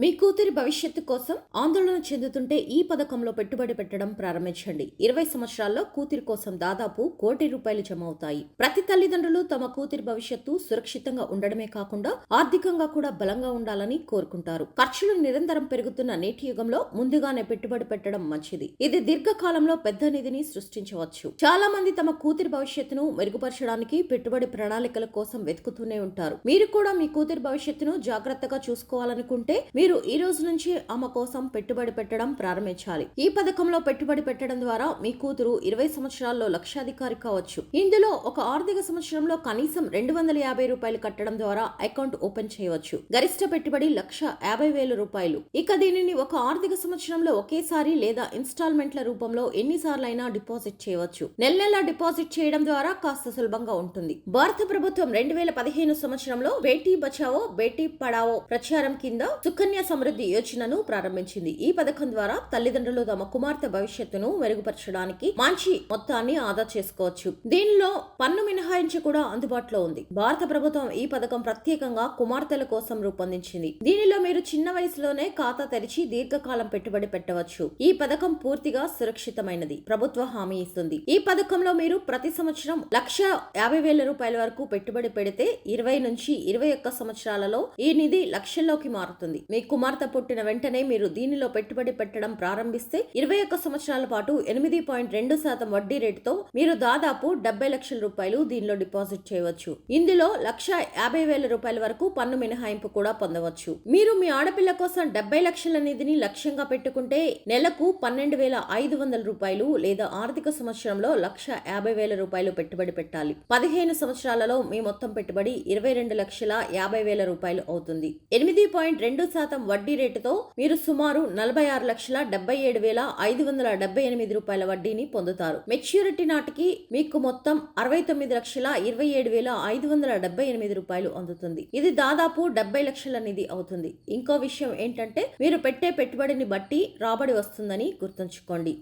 మీ కూతురి భవిష్యత్తు కోసం ఆందోళన చెందుతుంటే ఈ పథకంలో పెట్టుబడి పెట్టడం ప్రారంభించండి. ఇరవై సంవత్సరాల్లో కూతురి కోసం దాదాపు కోటి రూపాయలు జమ అవుతాయి. ప్రతి తల్లిదండ్రులు తమ కూతురి భవిష్యత్తు సురక్షితంగా ఉండడమే కాకుండా ఆర్థికంగా కూడా బలంగా ఉండాలని కోరుకుంటారు. ఖర్చులు నిరంతరం పెరుగుతున్న నేటి యుగంలో ముందుగానే పెట్టుబడి పెట్టడం మంచిది. ఇది దీర్ఘకాలంలో పెద్ద నిధిని సృష్టించవచ్చు. చాలా మంది తమ కూతురి భవిష్యత్తును మెరుగుపరచడానికి పెట్టుబడి ప్రణాళికల కోసం వెతుకుతూనే ఉంటారు. మీరు కూడా మీ కూతురి భవిష్యత్తును జాగ్రత్తగా చూసుకోవాలనుకుంటే మీరు ఈ రోజు నుంచి ఆమె కోసం పెట్టుబడి పెట్టడం ప్రారంభించాలి. ఈ పథకంలో పెట్టుబడి పెట్టడం ద్వారా మీ కూతురు ఇరవై సంవత్సరాల్లో లక్షాధికారి కావచ్చు. ఇందులో ఒక ఆర్థిక సంవత్సరంలో కనీసం రెండు వందల యాభై రూపాయలు కట్టడం ద్వారా అకౌంట్ ఓపెన్ చేయవచ్చు. గరిష్ట పెట్టుబడి లక్ష యాభై వేల రూపాయలు. ఇక దీనిని ఒక ఆర్థిక సంవత్సరంలో ఒకేసారి లేదా ఇన్స్టాల్మెంట్ల రూపంలో ఎన్నిసార్లైనా డిపాజిట్ చేయవచ్చు. నెల నెలా డిపాజిట్ చేయడం ద్వారా కాస్త సులభంగా ఉంటుంది. భారత ప్రభుత్వం రెండు వేల పదిహేను సంవత్సరంలో బేటీ బచావో బేటీ పడావో ప్రచారం కింద సుకన్య సమృద్ధి యోజనను ప్రారంభించింది. ఈ పథకం ద్వారా తల్లిదండ్రులు తమ కుమార్తె భవిష్యత్తును మెరుగుపరచడానికి మంచి మొత్తాన్ని ఆదా చేసుకోవచ్చు. దీనిలో పన్ను మినహాయించి కూడా అందుబాటులో ఉంది. భారత ప్రభుత్వం ఈ పథకం ప్రత్యేకంగా కుమార్తెల కోసం రూపొందించింది. దీనిలో మీరు చిన్న వయసులోనే ఖాతా తెరిచి దీర్ఘకాలం పెట్టుబడి పెట్టవచ్చు. ఈ పథకం పూర్తిగా సురక్షితమైనది. ప్రభుత్వ హామీ ఇస్తుంది. ఈ పథకంలో మీరు ప్రతి సంవత్సరం లక్ష యాభై వేల రూపాయల వరకు పెట్టుబడి పెడితే ఇరవై నుంచి ఇరవై ఒక్క సంవత్సరాలలో ఈ నిధి లక్షల్లోకి మారుతుంది. మీ కుమార్తె పుట్టిన వెంటనే మీరు దీనిలో పెట్టుబడి పెట్టడం ప్రారంభిస్తే ఇరవై ఒక్క సంవత్సరాల పాటు ఎనిమిది పాయింట్ రెండు శాతం వడ్డీ రేటుతో మీరు దాదాపు డెబ్బై లక్షల రూపాయలు దీనిలో డిపాజిట్ చేయవచ్చు. ఇందులో లక్ష యాభై వేల రూపాయల వరకు పన్ను మినహాయింపు కూడా పొందవచ్చు. మీరు మీ ఆడపిల్ల కోసం డెబ్బై లక్షల నిధిని లక్ష్యంగా పెట్టుకుంటే నెలకు పన్నెండు వేల ఐదు వందల రూపాయలు లేదా ఆర్థిక సంవత్సరంలో లక్ష యాభై వేల రూపాయలు పెట్టుబడి పెట్టాలి. పదిహేను సంవత్సరాలలో మీ మొత్తం పెట్టుబడి ఇరవై రెండు లక్షల యాభై వేల రూపాయలు అవుతుంది. ఎనిమిది పాయింట్ రెండు శాతం శాతం వడ్డీ రేటుతో మీరు సుమారు నలభై ఆరు లక్షల డెబ్బై ఏడు వేల ఐదు వందల డెబ్బై ఎనిమిది రూపాయల వడ్డీని పొందుతారు. మెచ్యూరిటీ నాటికి మీకు మొత్తం అరవై తొమ్మిది లక్షల ఇరవై ఏడు వేల ఐదు వందల డెబ్బై ఎనిమిది రూపాయలు అందుతుంది. ఇది దాదాపు డెబ్బై లక్షల నిధి అవుతుంది. ఇంకో విషయం ఏంటంటే మీరు పెట్టే పెట్టుబడిని బట్టి రాబడి వస్తుందని గుర్తుంచుకోండి.